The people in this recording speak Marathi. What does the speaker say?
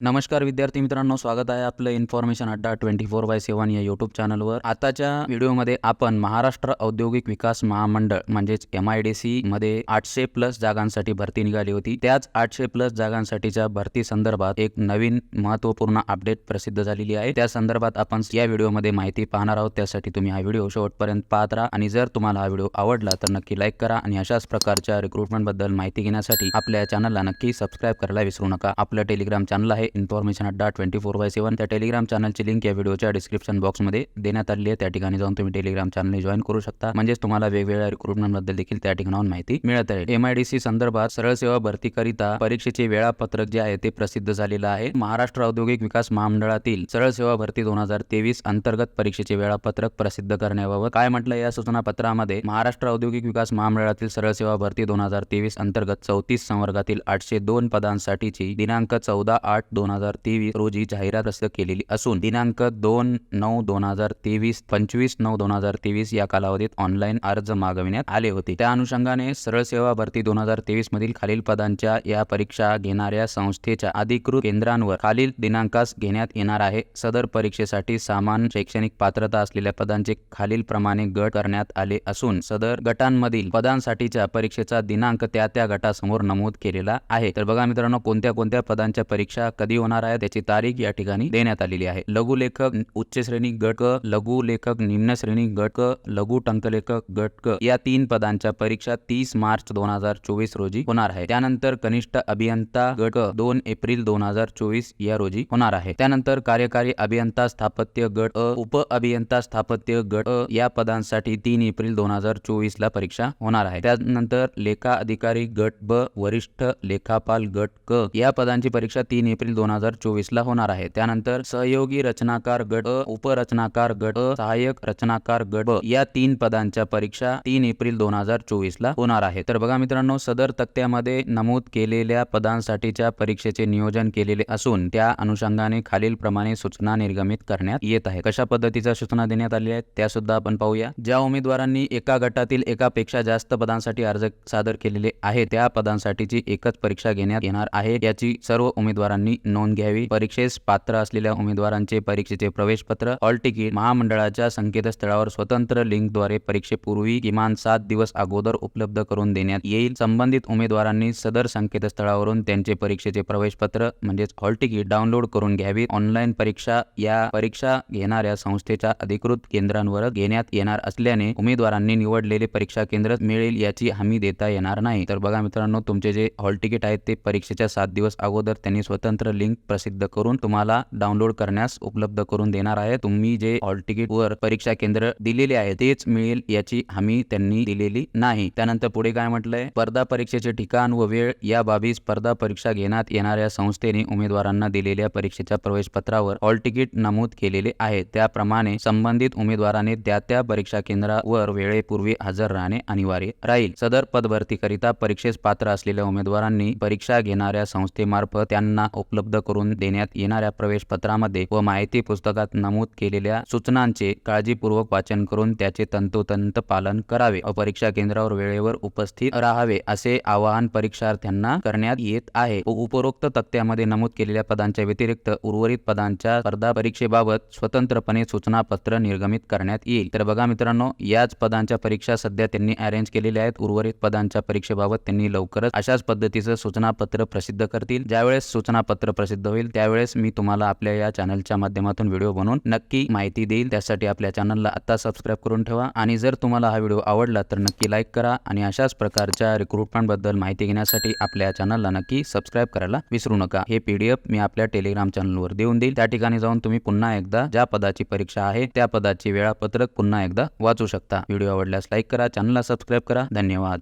नमस्कार विद्यार्थी मित्रांनो स्वागत आहे आपलं इन्फॉर्मेशन अड्डा ट्वेंटी फोर बाय सेवन या युट्यूब चॅनलवर आताच्या व्हिडिओमध्ये आपण महाराष्ट्र औद्योगिक विकास महामंडळ म्हणजेच एम आय डी सी मध्ये आठशे प्लस जागांसाठी भरती निघाली होती. त्याच आठशे प्लस जागांसाठीच्या भरती संदर्भात एक नवीन महत्त्वपूर्ण अपडेट प्रसिद्ध झालेली आहे. त्या संदर्भात आपण या व्हिडिओमध्ये माहिती पाहणार आहोत. त्यासाठी तुम्ही हा व्हिडिओ शेवटपर्यंत पाहत राहा. आणि जर तुम्हाला हा व्हिडिओ आवडला तर नक्की लाईक करा आणि अशाच प्रकारच्या रिक्रुटमेंटबद्दल माहिती घेण्यासाठी आपल्या चॅनलला नक्की सबस्क्राईब करायला विसरू नका. आपलं टेलिग्राम चॅनल आहे इन्फॉर्मेशन अड्डा ट्वेंटी फोर बाय सेवन त्या टेलिग्राम चॅनलची लिंक या व्हिडिओच्या डिस्क्रिप्शन बॉक्समध्ये देण्यात आली आहे. त्या ठिकाणी जाऊन तुम्ही टेलिग्राम चॅनल जॉईन करू शकता. म्हणजेच तुम्हाला वेगवेगळ्या रिक्रुटमेंटबद्दल देखील त्या ठिकाणाहून माहिती मिळत आहे. एमआयडीसी संदर्भात सरळ सेवा भरतीकरिता परीक्षेचे वेळापत्रक जे आहे ते प्रसिद्ध झालेलं आहे. महाराष्ट्र औद्योगिक विकास महामंडळातील सरळ सेवा भरती दोन हजार तेवीस अंतर्गत परीक्षेचे वेळापत्रक प्रसिद्ध करण्याबाबत काय म्हटलं या सूचना पत्रामध्ये महाराष्ट्र औद्योगिक विकास महामंडळातील सरळ सेवा भरती दोन हजार तेवीस अंतर्गत चौतीस संवर्गातील आठशे दोन पदांसाठीची दिनांक चौदा आठ दोन हजार तेवीस रोजी जाहिरात प्रसिद्ध केलेली असून दिनांक दोन नऊ दोन हजार तेवीस पंचवीस नऊ दोन हजार तेवीस या कालावधीत ऑनलाईन अर्ज मागविण्यात आले होते. त्या अनुषंगाने सरळ सेवा भरती दोन हजार तेवीस मधील खालील पदांच्या या परीक्षा घेणाऱ्या संस्थेच्या अधिकृत केंद्रांवर खालील दिनांकास घेण्यात येणार आहे. सदर परीक्षेसाठी सामान शैक्षणिक पात्रता असलेल्या पदांचे खालील प्रमाणे गट करण्यात आले असून सदर गटांमधील पदांसाठीच्या परीक्षेचा दिनांक त्या त्या गटासमोर नमूद केलेला आहे. तर बघा मित्रांनो कोणत्या कोणत्या पदांच्या परीक्षा कधी होणार आहे त्याची तारीख या ठिकाणी देण्यात आलेली आहे. लघु लेखक उच्च श्रेणी गट लघु लेखक निम्न श्रेणी गट लघु टंकलेखक गटक या तीन पदांच्या परीक्षा तीस मार्च दोन हजार चोवीस रोजी होणार आहे. त्यानंतर कनिष्ठ अभियंता गट दोन एप्रिल दोन हजार चोवीस या रोजी होणार आहे. त्यानंतर कार्यकारी अभियंता स्थापत्य गट अ उप अभियंता स्थापत्य गट अ या पदांसाठी तीन एप्रिल दोन हजार चोवीस ला परीक्षा होणार आहे. त्यानंतर लेखा अधिकारी गट ब वरिष्ठ लेखापाल गट क या पदांची परीक्षा तीन एप्रिल दोन हजार चोवीस ला होणार आहे. त्यानंतर सहयोगी रचनाकार गट अ उपरचनाकार गट अ सहाय्यक रचनाकार गट ब या तीन पदांच्या परीक्षा तीन एप्रिल दोन हजार चोवीस ला होणार आहे. तर बघा मित्रांनो सदर तक्त्यामध्ये नमूद केलेल्या पदांसाठीच्या परीक्षेचे नियोजन केलेले असून त्या अनुषंगाने खालील प्रमाणे सूचना निर्गमित करण्यात येत आहे. कशा पद्धतीच्या सूचना देण्यात आल्या आहेत त्या सुद्धा आपण पाहूया. ज्या उमेदवारांनी एका गटातील एकापेक्षा जास्त पदांसाठी अर्ज सादर केलेले आहे त्या पदांसाठीची एकच परीक्षा घेण्यात येणार आहे याची सर्व उमेदवारांनी नोंद घ्यावी परीक्षेस पात्र असलेल्या उमेदवारांचे परीक्षेचे प्रवेशपत्र हॉल तिकीट महामंडळाच्या संकेतस्थळावर स्वतंत्र लिंकद्वारे परीक्षेपूर्वी किमान सात दिवस अगोदर उपलब्ध करून देण्यात येईल. संबंधित उमेदवारांनी सदर संकेतस्थळावरून त्यांचे परीक्षेचे प्रवेशपत्र म्हणजेच हॉल तिकीट डाउनलोड करून घ्यावी. ऑनलाईन परीक्षा या परीक्षा घेणाऱ्या संस्थेच्या अधिकृत केंद्रांवर घेण्यात येणार असल्याने उमेदवारांनी निवडलेले परीक्षा केंद्र मिळेल याची हमी देता येणार नाही. तर बघा मित्रांनो तुमचे जे हॉल तिकीट आहेत ते परीक्षेच्या सात दिवस अगोदर त्यांनी स्वतंत्र लिंक प्रसिद्ध करून तुम्हाला डाउनलोड करण्यास उपलब्ध करून देणार आहे. तुम्ही जे हॉल तिकीट वर परीक्षा केंद्र दिलेले आहे तेच मिळेल याची हमी त्यांनी दिलेली नाही. त्यानंतर पुढे काय म्हटलंय? स्पर्धा परीक्षेचे ठिकाण व वेळ या बाबी स्पर्धा परीक्षा घेण्यात येणाऱ्या संस्थेने उमेदवारांना दिलेल्या परीक्षेच्या प्रवेश पत्रावर हॉल तिकीट नमूद केलेले आहे. त्याप्रमाणे संबंधित उमेदवाराने त्या त्या परीक्षा केंद्रावर वेळेपूर्वी हजर राहणे अनिवार्य राहील. सदर पदभरतीकरिता परीक्षेस पात्र असलेल्या उमेदवारांनी परीक्षा घेणाऱ्या संस्थेमार्फत त्यांना उपलब्ध उपलब्ध करून देण्यात येणाऱ्या प्रवेश पत्रामध्ये व माहिती पुस्तकात नमूद केलेल्या सूचनांचे काळजीपूर्वक वाचन करून त्याचे तंतोतंत पालन करावे. व परीक्षा केंद्रावर वेळेवर उपस्थित राहावे असे आवाहन परीक्षार्थ्यांना करण्यात येत आहे. व उपरोक्त तक्त्यामध्ये नमूद केलेल्या पदांच्या व्यतिरिक्त उर्वरित पदांच्या स्पर्धा परीक्षेबाबत स्वतंत्रपणे सूचना पत्र निर्गमित करण्यात येईल. तर बघा मित्रांनो याच पदांच्या परीक्षा सध्या त्यांनी अरेंज केलेल्या आहेत. उर्वरित पदांच्या परीक्षेबाबत त्यांनी लवकरच अशाच पद्धतीचं सूचना पत्र प्रसिद्ध करतील. ज्यावेळेस सूचना पत्र प्रसिद्ध होईल. त्यावेळेस मी तुम्हाला आपल्या या चॅनलच्या माध्यमातून व्हिडिओ बनवून नक्की माहिती देईल. त्यासाठी आपल्या चॅनलला आत्ता सबस्क्राईब करून ठेवा. आणि जर तुम्हाला हा व्हिडिओ आवडला तर नक्की लाईक करा आणि अशाच प्रकारच्या रिक्रुटमेंटबद्दल माहिती घेण्यासाठी आपल्या चॅनलला नक्की सबस्क्राईब करायला विसरू नका. हे पीडीएफ मी आपल्या टेलिग्राम चॅनलवर देऊन देईल. त्या ठिकाणी जाऊन तुम्ही पुन्हा एकदा ज्या पदाची परीक्षा आहे त्या पदाचे वेळापत्रक पुन्हा एकदा वाचू शकता. व्हिडिओ आवडल्यास लाईक करा चॅनलला सबस्क्राईब करा. धन्यवाद.